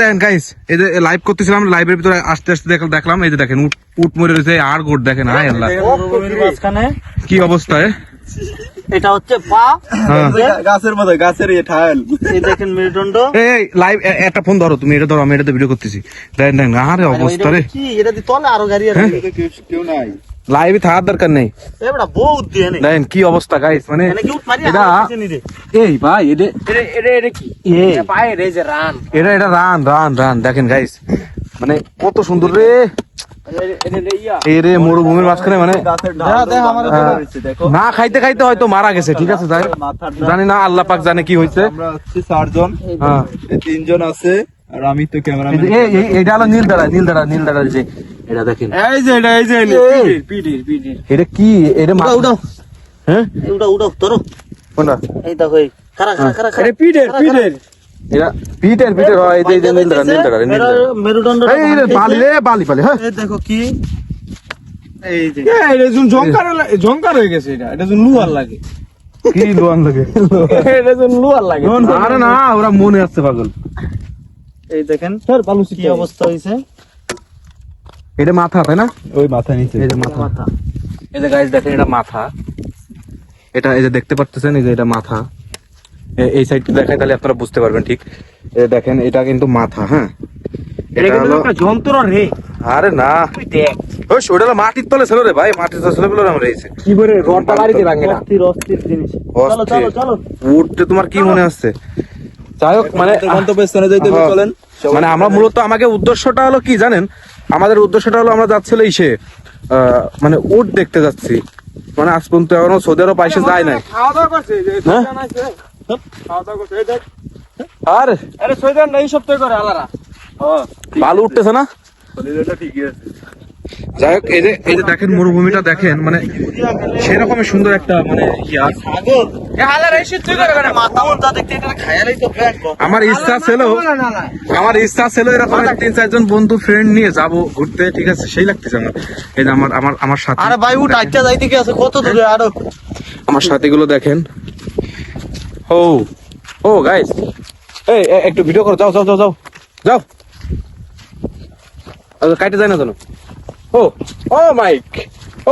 দেখেন গাইস এই যে লাইভ করতেছিলাম লাইভের ভিতরে আস্তে আস্তে দেখলাম এই যে দেখেন উট উট মরে রয়েছে আর গোট দেখেন হাই আল্লাহ। কি অবস্থা এ? এটা হচ্ছে পা হ্যাঁ। গাছের মতো গাছের ঠায়াল। এই দেখেন মেরুদণ্ড। এই লাইভ একটা ফোন ধরো তুমি এটা ধরো আমি এটাতে ভিডিও করতেছি। দেখেন দেখেন আরে অবস্থা রে। কি? এটা দি তলে আরও গাড়ি আছে। কেউ নাই। লাইভে থাকার দরকার নেই। দেখেন কি অবস্থা গাইস মানে এনে কি উঠ মারি এটা এই ভাই এটা এটা রান রান রান রান। দেখেন গাইস মানে কত সুন্দর রে। মরুভূমির মাঝখানে মানে না খাইতে খাইতে হয়তো মারা গেছে ঠিক আছে। জানি না আল্লাহ পাক জানে কি হয়েছে চারজন। হ্যাঁ। তিনজন আছে আর আমি তো ক্যামেরা এই যে- এই- এই- এইটা হলো নীল দাঁড়া নীল দাঁড়া নীল দাঁড়া যে। এটা দেখেন। এই যে এটা এই যে এই। পিডির পিডির এটা কি? এটা উড়াও হ্যাঁ? উড়াও উড়াও ধরো। কোনটা? এই দেখো এই খারা খারা খারা খারা পিডের খারা, পিডের এটা পিটের পিটের হয় এই যে- নীল নীল দাঁড়া নীল দাঁড়া মেরুদণ্ড এই বালি রে বালি বালি হ্যাঁ। এই দেখো কি? এই যে। এটা যখন জঙ্কার জঙ্কার হয়ে গেছে এটা। এটা যখন লুয়ার লাগে। কি লোয়ান লাগে? এটা যখন লুয়ার লাগে। আরে না ওরা মনে আসছে পাগল। এই দেখেন স্যার বালু কি অবস্থা হইছে এটা মাথা তাই না? ওই মাথা নিচে। এই যে মাথা। মাথা এই যে গাইস দেখেন এটা মাথা। এটা এই যে দেখতে পাচ্ছেন এই যে এটা মাথা। এই সাইডটা দেখেন তাহলে আপনারা বুঝতে পারবেন ঠিক। দেখেন এটা কিন্তু মাথা হ্যাঁ? এটা হলো যন্ত্র রে। আরে না। তুই দেখ। ওই হলো মাটির তলে ছিল রে ভাই মাটির তলে ছিল বলে আমরা রয়েছে কি করে রডটা বাড়িতে ভাঙে না অস্থির অস্থির জিনিস। চলো চলো চলো। উঠতে তোমার কি মনে হচ্ছে যাই হোক মানে গন্তব্যস্থানে যাইতে। চলেন। মানে আমরা মূলত আমাকে উদ্দেশ্যটা হলো কি জানেন? আমাদের উদ্দেশ্যটা হলো আমরা যাচ্ছিল ইসে আহ, মানে উট দেখতে যাচ্ছি। মানে আজ পর্যন্ত এখনও সৌদি আরব পাইসে যায় নাই। খাওয়া দাওয়া করছে যে হ্যাঁ? সুইদান আছে খাওয়া দাওয়া করছে আর? আরে সুইদান এই সপ্তাহে করে আলারা ভালো বালু উঠতেছে না? ঠিকই আছে। যাই হোক এই যে এই যে দেখেন মরুভূমিটা দেখেন মানে সেরকমই সুন্দর একটা মানে ইয়া আমার ইচ্ছা ছিল আমার ইচ্ছা ছিল এরকম তিন চারজন বন্ধু ফ্রেন্ড নিয়ে যাব ঘুরতে ঠিক আছে? সেই লাগতেছে আমার। এই যে আমার আমার আমার সাথে। আরে ভাই উঠ আইটা যাইতে কি আছে কত দূরে আরও। আমার সাথীগুলো দেখেন। ও ও গাইস এই একটু ভিডিও করো যাও যাও যাও যাও। যাও। আচ্ছা, কাইটে যায় না কেন ও ও মাইক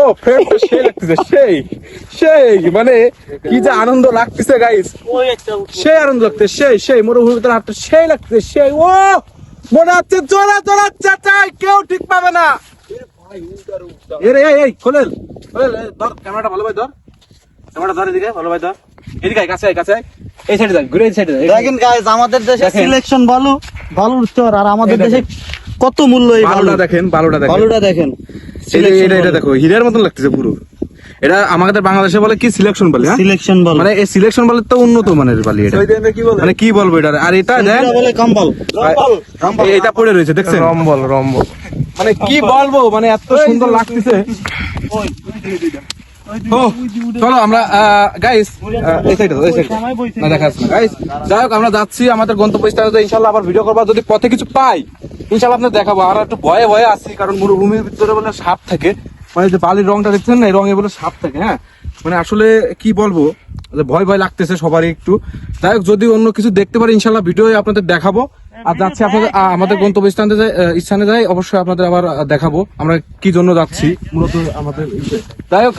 ও ফ্রেন্ড তো সেই লাগতেছে সেই সেই মানে কি যে আনন্দ লাগতেছে গাইস ওই একটা উঠ সেই আনন্দ লাগতেছে সেই সেই মরুভূমির ভিতরে হাঁটতে সেই লাগতেছে সেই ও মনে হচ্ছে জোরে জোরে চাচাই কেউ ঠিক পাবে না। এরে এই এই খোলেল খোলেল ধর ক্যামেরাটা ভালো ভাই ধর। ক্যামেরাটা ধর এদিকে ভালো ভাই ধর। এদিকে কাছে কাছে এই সাইডে ঘুরে এই সাইডে দেখেন গাইস আমাদের দেশে। সিলেকশন ভালো ভালোর চর আর আমাদের দেশে কত মূল্য এই বালুটা দেখেন বালুটা দেখেন। ভালোটা দেখেন। এটা এটা দেখো হিরের মতন লাগতেছে পুরো। এটা আমাদের বাংলাদেশে বলে কি সিলেকশন বলে হ্যাঁ? সিলেকশন ভালো মানে এই সিলেকশন বলে তো উন্নত মানের বালি এটা। বলে? মানে কি বলব এটা আর এটা দেখ এটা বলে কম্বল। এটা পড়ে রয়েছে দেখছেন? রম্বল রম্বল। মানে কি বলব? মানে এত সুন্দর লাগতেছে। ও, চলো আমরা গাইস এই সাইডে এই সাইডে না দেখা যাচ্ছে গাইস যাই হোক আমরা যাচ্ছি আমাদের গন্তব্যস্থলে। ইনশাল্লাহ আবার ভিডিও করব। যদি পথে কিছু পাই ইনশাল্লাহ আপনার দেখাবো। আর একটু ভয়ে ভয়ে আছি কারণ মরুভূমির ভিতরে বলে সাপ থাকে। মানে যে বালির রংটা দেখছেন না এই রঙে বলে সাপ থাকে হ্যাঁ? মানে আসলে কি বলব ভয় ভয় লাগতেছে সবারই একটু। যাই হোক যদি অন্য কিছু দেখতে পারি ইনশাল্লাহ ভিডিও আপনাদের দেখাবো। আর যাচ্ছি আপনাদের আমাদের গন্তব্যস্থানে যাই আহ, স্থানে যাই অবশ্যই আপনাদের আবার দেখাবো। আমরা কি জন্য যাচ্ছি? মূলত আমাদের যাই হোক